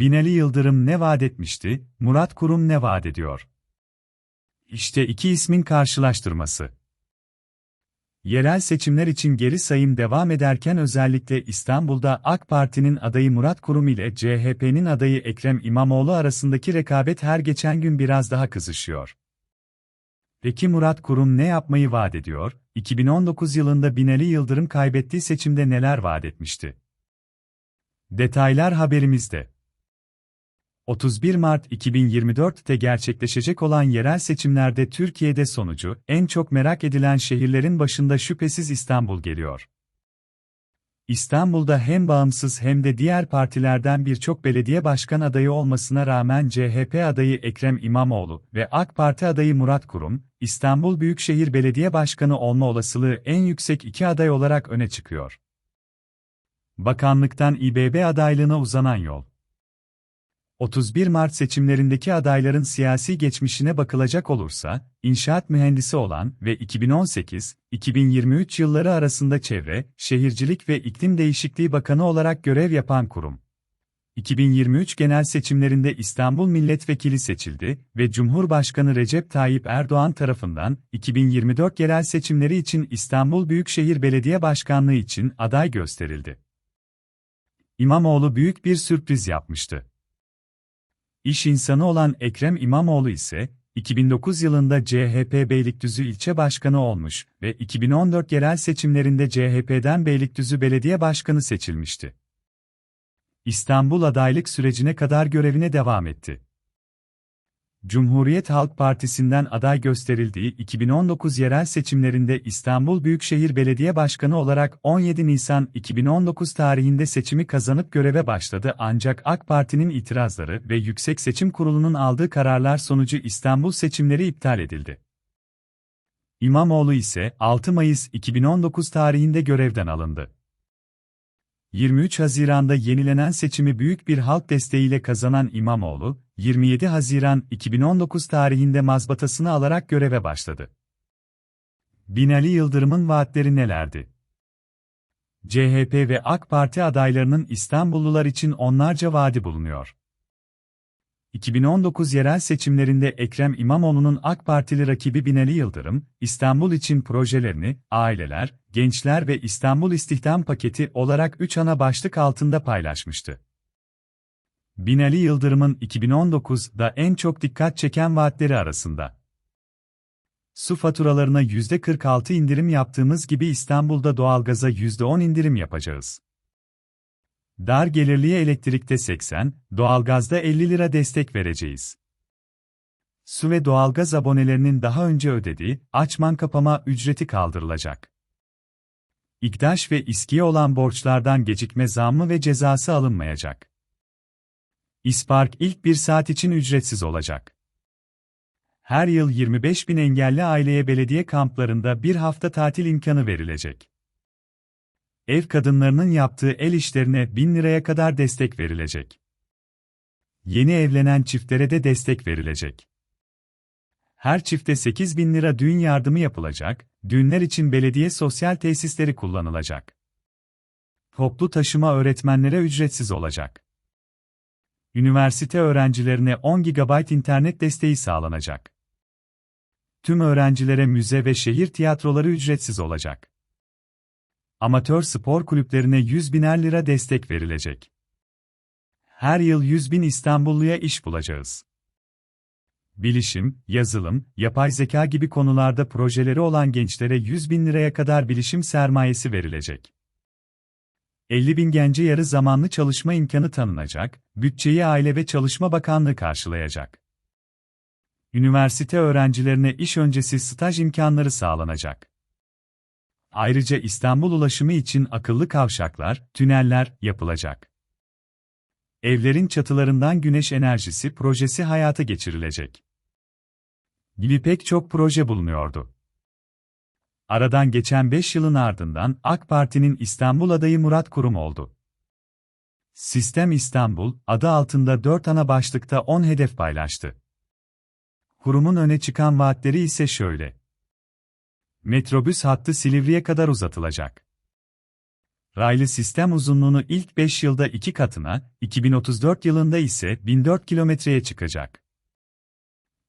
Binali Yıldırım ne vaat etmişti, Murat Kurum ne vaat ediyor? İşte iki ismin karşılaştırması. Yerel seçimler için geri sayım devam ederken özellikle İstanbul'da AK Parti'nin adayı Murat Kurum ile CHP'nin adayı Ekrem İmamoğlu arasındaki rekabet her geçen gün biraz daha kızışıyor. Peki Murat Kurum ne yapmayı vaat ediyor? 2019 yılında Binali Yıldırım kaybettiği seçimde neler vaat etmişti? Detaylar haberimizde. 31 Mart 2024'te gerçekleşecek olan yerel seçimlerde Türkiye'de sonucu en çok merak edilen şehirlerin başında şüphesiz İstanbul geliyor. İstanbul'da hem bağımsız hem de diğer partilerden birçok belediye başkan adayı olmasına rağmen CHP adayı Ekrem İmamoğlu ve AK Parti adayı Murat Kurum, İstanbul Büyükşehir Belediye Başkanı olma olasılığı en yüksek iki aday olarak öne çıkıyor. Bakanlıktan İBB adaylığına uzanan yol 31 Mart seçimlerindeki adayların siyasi geçmişine bakılacak olursa, inşaat mühendisi olan ve 2018-2023 yılları arasında Çevre, Şehircilik ve İklim Değişikliği Bakanı olarak görev yapan kurum. 2023 genel seçimlerinde İstanbul Milletvekili seçildi ve Cumhurbaşkanı Recep Tayyip Erdoğan tarafından 2024 yerel seçimleri için İstanbul Büyükşehir Belediye Başkanlığı için aday gösterildi. İmamoğlu büyük bir sürpriz yapmıştı. İş insanı olan Ekrem İmamoğlu ise, 2009 yılında CHP Beylikdüzü ilçe başkanı olmuş ve 2014 yerel seçimlerinde CHP'den Beylikdüzü belediye başkanı seçilmişti. İstanbul adaylık sürecine kadar görevine devam etti. Cumhuriyet Halk Partisi'nden aday gösterildiği 2019 yerel seçimlerinde İstanbul Büyükşehir Belediye Başkanı olarak 17 Nisan 2019 tarihinde seçimi kazanıp göreve başladı ancak AK Parti'nin itirazları ve Yüksek Seçim Kurulu'nun aldığı kararlar sonucu İstanbul seçimleri iptal edildi. İmamoğlu ise 6 Mayıs 2019 tarihinde görevden alındı. 23 Haziran'da yenilenen seçimi büyük bir halk desteğiyle kazanan İmamoğlu, 27 Haziran 2019 tarihinde mazbatasını alarak göreve başladı. Binali Yıldırım'ın vaatleri nelerdi? CHP ve AK Parti adaylarının İstanbullular için onlarca vaadi bulunuyor. 2019 yerel seçimlerinde Ekrem İmamoğlu'nun AK Partili rakibi Binali Yıldırım, İstanbul için projelerini, aileler, gençler ve İstanbul istihdam paketi olarak üç ana başlık altında paylaşmıştı. Binali Yıldırım'ın 2019'da en çok dikkat çeken vaatleri arasında. Su faturalarına %46 indirim yaptığımız gibi İstanbul'da doğalgaza %10 indirim yapacağız. Dar gelirliye elektrikte 80, doğalgazda 50 lira destek vereceğiz. Su ve doğalgaz abonelerinin daha önce ödediği açman kapama ücreti kaldırılacak. İktaş ve İSKİ'ye olan borçlardan gecikme zammı ve cezası alınmayacak. İspark ilk bir saat için ücretsiz olacak. Her yıl 25 bin engelli aileye belediye kamplarında bir hafta tatil imkanı verilecek ev kadınlarının yaptığı el işlerine 1000 liraya kadar destek verilecek. Yeni evlenen çiftlere de destek verilecek. Her çifte 8 bin lira düğün yardımı yapılacak, düğünler için belediye sosyal tesisleri kullanılacak. Toplu taşıma öğretmenlere ücretsiz olacak. Üniversite öğrencilerine 10 GB internet desteği sağlanacak. Tüm öğrencilere müze ve şehir tiyatroları ücretsiz olacak amatör spor kulüplerine 100 biner lira destek verilecek. Her yıl 100 bin İstanbulluya iş bulacağız. Bilişim, yazılım, yapay zeka gibi konularda projeleri olan gençlere 100 bin liraya kadar bilişim sermayesi verilecek. 50 bin gence yarı zamanlı çalışma imkanı tanınacak, bütçeyi Aile ve Çalışma Bakanlığı karşılayacak. Üniversite öğrencilerine iş öncesi staj imkanları sağlanacak. Ayrıca İstanbul ulaşımı için akıllı kavşaklar, tüneller yapılacak. Evlerin çatılarından güneş enerjisi projesi hayata geçirilecek. Gibi pek çok proje bulunuyordu. Aradan geçen 5 yılın ardından AK Parti'nin İstanbul adayı Murat Kurum oldu. Sistem İstanbul adı altında 4 ana başlıkta 10 hedef paylaştı. Kurumun öne çıkan vaatleri ise şöyle. Metrobüs hattı Silivri'ye kadar uzatılacak. raylı sistem uzunluğunu ilk 5 yılda 2 katına, 2034 yılında ise 1004 kilometreye çıkacak.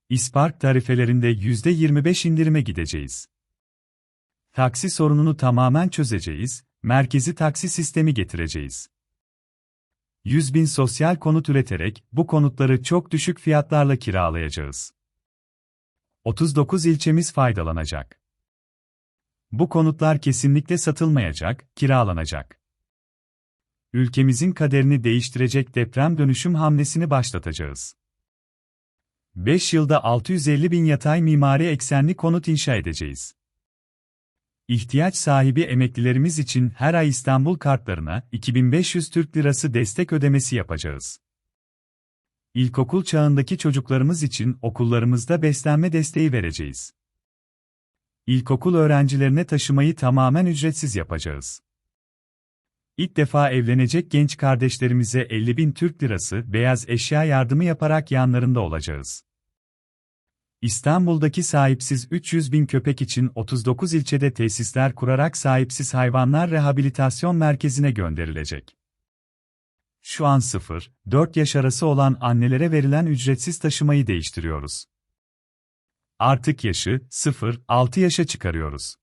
İspark tarifelerinde %25 indirime gideceğiz. Taksi sorununu tamamen çözeceğiz, merkezi taksi sistemi getireceğiz. 100 bin sosyal konut üreterek bu konutları çok düşük fiyatlarla kiralayacağız. 39 ilçemiz faydalanacak. Bu konutlar kesinlikle satılmayacak, kiralanacak. Ülkemizin kaderini değiştirecek deprem dönüşüm hamlesini başlatacağız. 5 yılda 650 bin yatay mimari eksenli konut inşa edeceğiz. İhtiyaç sahibi emeklilerimiz için her ay İstanbul kartlarına 2500 Türk Lirası destek ödemesi yapacağız. İlkokul çağındaki çocuklarımız için okullarımızda beslenme desteği vereceğiz. İlkokul öğrencilerine taşımayı tamamen ücretsiz yapacağız. İlk defa evlenecek genç kardeşlerimize 50 bin Türk Lirası beyaz eşya yardımı yaparak yanlarında olacağız. İstanbul'daki sahipsiz 300 bin köpek için 39 ilçede tesisler kurarak sahipsiz hayvanlar rehabilitasyon merkezine gönderilecek. Şu an 0-4 yaş arası olan annelere verilen ücretsiz taşımayı değiştiriyoruz. Artık yaşı 0-6 yaşa çıkarıyoruz.